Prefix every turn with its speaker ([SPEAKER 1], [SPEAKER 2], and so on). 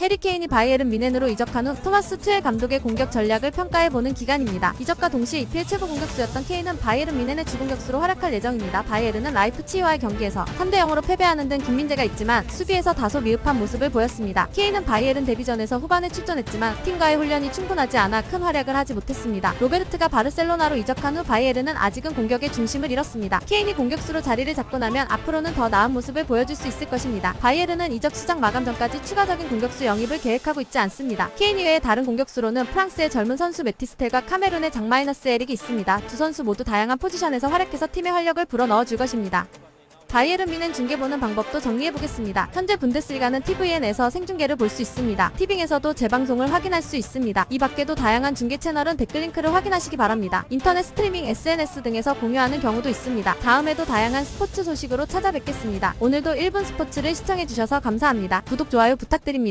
[SPEAKER 1] 해리 케인이 바이에른 미넨으로 이적한 후 토마스 투엘 감독의 공격 전략을 평가해보는 기간입니다. 이적과 동시에 EPL 최고 공격수였던 케인은 바이에른 미넨의 주공격수로 활약할 예정입니다. 바이에른은 라이프치히와의 경기에서 3대 0으로 패배하는 등 김민재가 있지만 수비에서 다소 미흡한 모습을 보였습니다. 케인은 바이에른 데뷔전에서 후반에 출전했지만 팀과의 훈련이 충분하지 않아 큰 활약을 하지 못했습니다. 로베르트가 바르셀로나로 이적한 후 바이에른은 아직은 공격의 중심을 잃었습니다. 케인이 공격수로 자리를 잡고 나면 앞으로는 더 나은 모습을 보여줄 수 있을 것입니다. 바이에른은 이적 시장 마감 전까지 추가적인 공격수 영입을 계획하고 있지 않습니다. 케인 이외에 다른 공격수로는 프랑스의 젊은 선수 메티스텔과 카메룬의 장마이너스 에릭이 있습니다. 두 선수 모두 다양한 포지션에서 활약해서 팀의 활력을 불어넣어 줄 것입니다. 바이에른 미넨 중계 보는 방법도 정리해 보겠습니다. 현재 분데스리가는 TVN에서 생중계를 볼 수 있습니다. 티빙에서도 재방송을 확인할 수 있습니다. 이 밖에도 다양한 중계 채널은 댓글 링크를 확인하시기 바랍니다. 인터넷 스트리밍 SNS 등에서 공유하는 경우도 있습니다. 다음에도 다양한 스포츠 소식으로 찾아뵙겠습니다. 오늘도 1분 스포츠를 시청해 주셔서 감사합니다. 구독 좋아요 부탁드립니다.